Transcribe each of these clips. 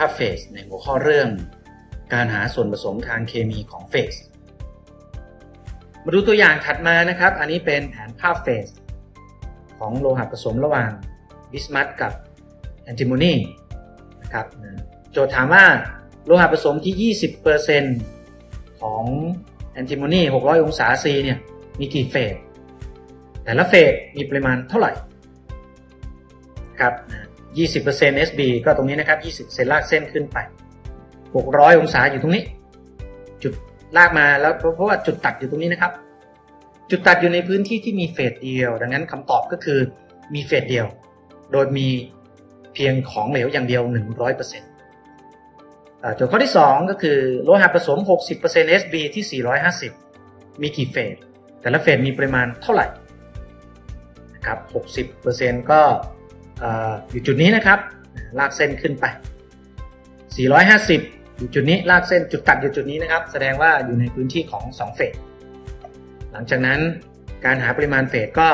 ภาพเฟสในหัวข้อเรื่อง การหาส่วนผสมทางเคมีของเฟสมาดูตัวอย่างถัดมานะครับ อันนี้เป็นแผนภาพเฟสของโลหะผสมระหว่างบิสมัตกับแอนติโมนีนะครับโจทย์ถามว่าโลหะผสมที่ 20%ของแอนติโมนี600 องศา C เนี่ยมีกี่เฟสแต่ละเฟสมีปริมาณเท่าไหร่ครับ 20% SB ก็ตรงนี้นะครับ 20 เซนลากเส้นขึ้นไป 600 องศาอยู่ตรงนี้ จุดลากมาแล้วเพราะว่าจุดตัดอยู่ตรงนี้นะครับ จุดตัดอยู่ในพื้นที่ที่มีเฟสเดียว ดังนั้นคำตอบก็คือมีเฟสเดียว โดยมีเพียงของเหลวอย่างเดียว 100%โจทย์ข้อที่ 2 ก็คือโลหะผสม 60% SB ที่ 450 มีกี่เฟส แต่ละเฟสมีปริมาณเท่าไหร่นะครับ 60%ก็ อยู่จุดนี้นะครับ ลากเส้นขึ้นไป 450 อยู่จุดนี้ลากเส้นจุดตัดอยู่จุดนี้นะครับ แสดงว่าอยู่ในพื้นที่ของ 2 เฟส หลังจากนั้นการหาปริมาณเฟสก็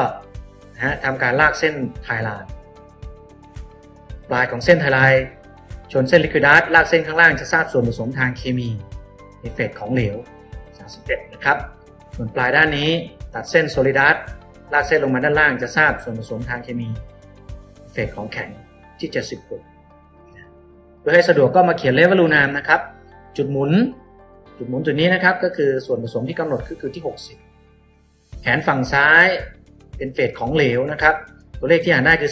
นะทำการลากเส้นไทลน์ปลายของเส้นไทลน์ชนเส้นลิควิดัสลากเส้นข้างล่างจะทราบส่วนผสมทางเคมีในเฟสของเหลว 31 นะครับ ส่วนปลายด้านนี้ตัดเส้นโซลิดัสลากเส้นลงมาด้านล่างจะทราบส่วนผสมทางเคมี เฟสของแข็งที่ 76 เพื่อให้สะดวกก็มาเขียนเลเวลูนามนะครับ จุดหมุน จุดหมุนจุดนี้นะครับ ก็คือส่วนผสมที่กำหนดคือคือที่ 60 แขนฝั่งซ้ายเป็นเฟสของเหลวนะครับ ตัวเลขที่อ่านได้คือ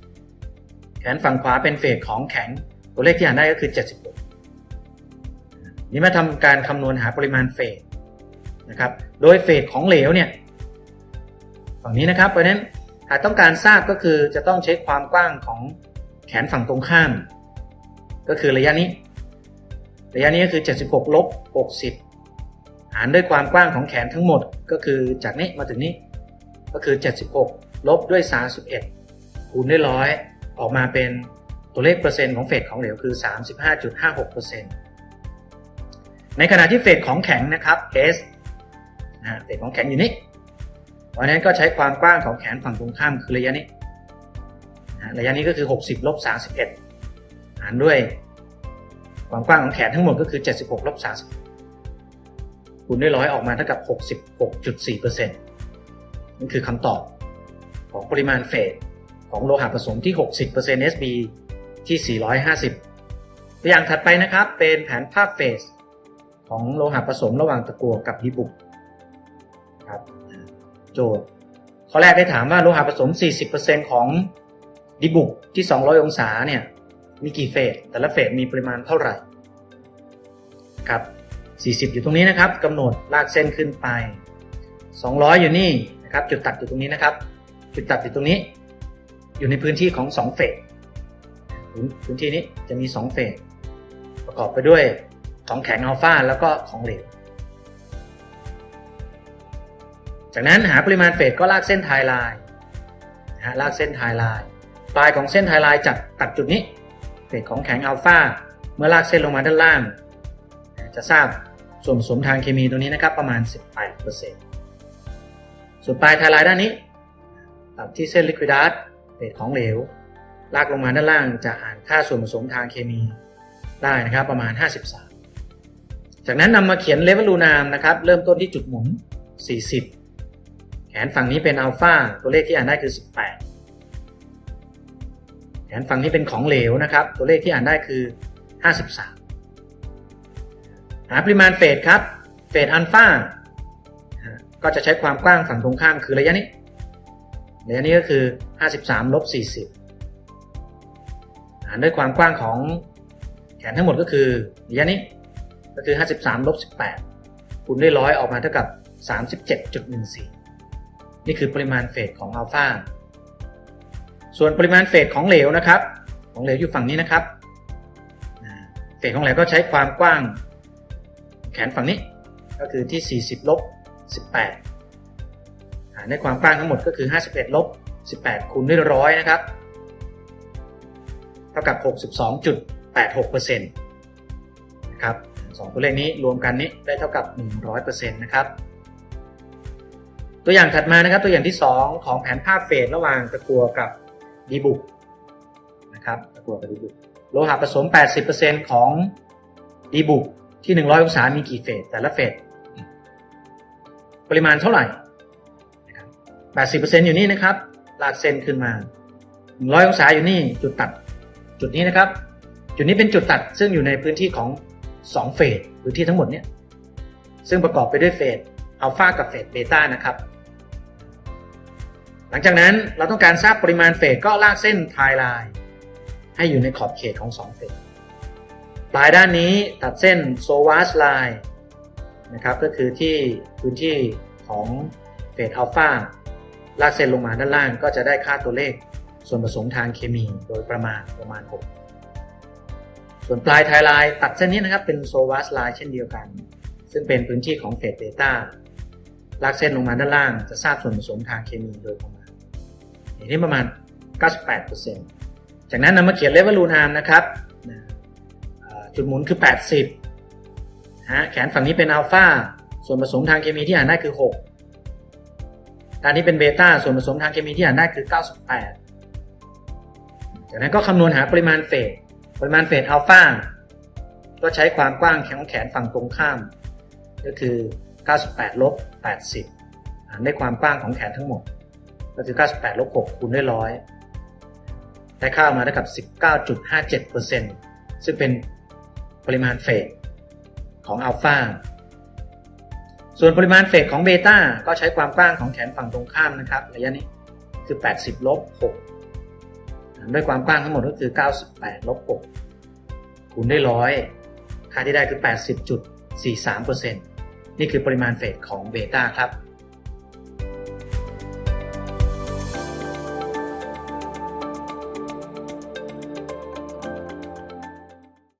31 แขนฝั่งขวาเป็นเฟสของแข็ง ตัวเลขที่อ่านได้ก็คือ 76 นี่มาทำการคำนวณหาปริมาณเฟสนะครับ โดยเฟสของเหลวเนี่ย ฝั่งนี้นะครับ เพราะนั้น หากต้องการทราบก็คือจะต้องเช็คความกว้างของแขนฝั่งตรงข้าม ก็คือระยะนี้ ระยะนี้ก็คือ 76ลบ60 หารด้วยความกว้างของแขนทั้งหมดก็คือจากนี้มาถึงนี้ ก็คือ 76 ลบด้วย 31 คูณด้วยร้อยออกมาเป็นตัวเลขเปอร์เซ็นต์ของเฟสของเหลวคือ 35.56%ในขณะที่เฟสของแข็งนะครับ S นะเฟสของแข็งอยู่นี้ ราะนั้นก็ใช้ความกว้างของแขนฝั่งตรงข้ามคือระยะนี้ระยะนี้ก็คือ 60ลบ31 หารด้วย ความกว้างของแขนทั้งหมดก็คือ 76ลบ30คูณด้วยร้อยออกมาเท่ากับ 66.4%นั่นคือคำตอบของปริมาณเฟสของโลหะผสมที่ 60% SB ที่ 450 ตัวอย่างถัดไปนะครับเป็นแผนภาพเฟสของโลหะผสมระหว่างตะกั่วกับดีบุก โจทย์ ข้อแรกได้ถามว่าโลหะผสม 40%ของดิบุกที่ 200 องศาเนี่ยมีกี่เฟส แต่ละเฟสมีปริมาณเท่าไหร่ครับ 40 อยู่ตรงนี้นะครับกำหนดลากเส้นขึ้นไป 200 อยู่นี่นะครับจุดตัดอยู่ตรงนี้นะครับ จุดตัดอยู่ตรงนี้ อยู่ในพื้นที่ของ 2 เฟสพื้นที่นี้จะมี 2 เฟสประกอบไปด้วยของแข็งอัลฟาแล้วก็ของเหลว จากนั้นหาปริมาณเฟสก็ลากเส้นไทไลน์นะฮะลากเส้นไทไลน์ปลายของเส้นไทไลน์จากตัดจุดนี้เฟสของแข็งอัลฟาเมื่อลากเส้นลงมาด้านล่าง จะทราบส่วนผสมทางเคมีตรงนี้นะครับประมาณ 18%ส่วนปลายไทไลน์ด้านนี้ตัดที่เส้นลิควิดัสเฟสของเหลว ลากลงมาด้านล่างจะอ่านค่าส่วนผสมทางเคมีได้นะครับประมาณ 53 จากนั้นนำมาเขียนเลเวลลูนามนะครับเริ่มต้นที่จุดหมุน 40 แขนฝั่งนี้เป็นอัลฟาตัวเลขที่อ่านได้คือ 18 แขนฝั่งนี้เป็นของเหลวนะครับ ตัวเลขที่อ่านได้คือ 53 หาปริมาณเฟสครับเฟสอัลฟาก็จะใช้ความกว้างฝั่งตรงข้ามคือระยะนี้ระยะนี้ก็คือ 53ลบ40 หารด้วยความกว้างของแขนทั้งหมดก็คือระยะนี้ก็คือ 53ลบ18คูณด้วยร้อยออกมาเท่ากับ 37.14 นี่คือปริมาณเฟสของอัลฟาส่วนปริมาณเฟสของเหลวนะครับ ของเหลวอยู่ฝั่งนี้นะครับเฟสของเหลวก็ใช้ความกว้าง แขนฝั่งนี้ก็คือที่ 40 ลบ 18 หารด้วยความกว้างทั้งหมดก็คือ 51 ลบ 18 คูณด้วยร้อยนะครับ เท่ากับ 62.86%นะครับสองตัวเลขนี้รวมกันนี้ได้เท่ากับ 100%นะครับ ตัวอย่างถัดมานะครับตัวอย่างที่ 2 ของแผนภาพเฟสระหว่างตะกัวกับดีบุกนะครับตะกัวกับดีบุกโลหะผสม 80%ของดีบุกที่ 100 องศา มีกี่เฟสแต่ละเฟสปริมาณเท่าไหร่นะครับ80%อยู่นี่นะครับลากเส้นขึ้นมา 100 องศาอยู่นี่จุดตัดจุดนี้นะครับ จุดนี้เป็นจุดตัดซึ่งอยู่ในพื้นที่ของ 2 เฟสพื้นที่ทั้งหมดเนี่ยซึ่งประกอบไปด้วยเฟส อัลฟากับเฟสเบต้านะครับ หลังจากนั้นเราต้องการทราบปริมาณเฟสก็ลากเส้นทายไลน์ให้อยู่ในขอบเขตของ 2 เฟสปลายด้านนี้ตัดเส้นโซวาสไลน์นะครับก็คือที่พื้นที่ของเฟสอัลฟาลากเส้นลงมาด้านล่างก็จะได้ค่าตัวเลขส่วนผสมทางเคมีโดยประมาณประมาณ 6 ส่วนปลายไทยไลน์ตัดเส้นนี้นะครับเป็นโซวาสไลน์เช่นเดียวกัน ซึ่งเป็นพื้นที่ของเฟสเบต้า ลากเส้นลงมาด้านล่างจะทราบส่วนผสมทางเคมีโดยประมาณอย่างนี้ประมาณ 98%จากนั้นนำมาเขียนเลเวลลูนามนะครับจุดหมุนคือ 80ฮะแขนฝั่งนี้เป็นอัลฟาส่วนผสมทางเคมีที่อ่านได้คือ 6ด้านนี้เป็นเบต้าส่วนผสมทางเคมีที่อ่านได้คือ 98 จากนั้นก็คำนวณหาปริมาณเฟสปริมาณเฟสอัลฟาก็ใช้ความกว้างของแขนฝั่งตรงข้าม ก็คือ 98ลบ80 หารด้วยความกว้างของแขนทั้งหมด ก็คือ 98ลบ6คูณด้วย100ได้ค่ามาเท่ากับ 19.57%ซึ่งเป็นปริมาณเฟสของอัลฟาส่วนปริมาณเฟสของเบต้าก็ใช้ความกว้างของแขนฝั่งตรงข้ามนะครับระยะนี้คือ 80ลบ6ด้วยความกว้างทั้งหมดก็คือ 98ลบ6คูณด้วยร้อยค่าที่ได้คือ 80.43% นี่คือปริมาณเฟสของเบต้าครับ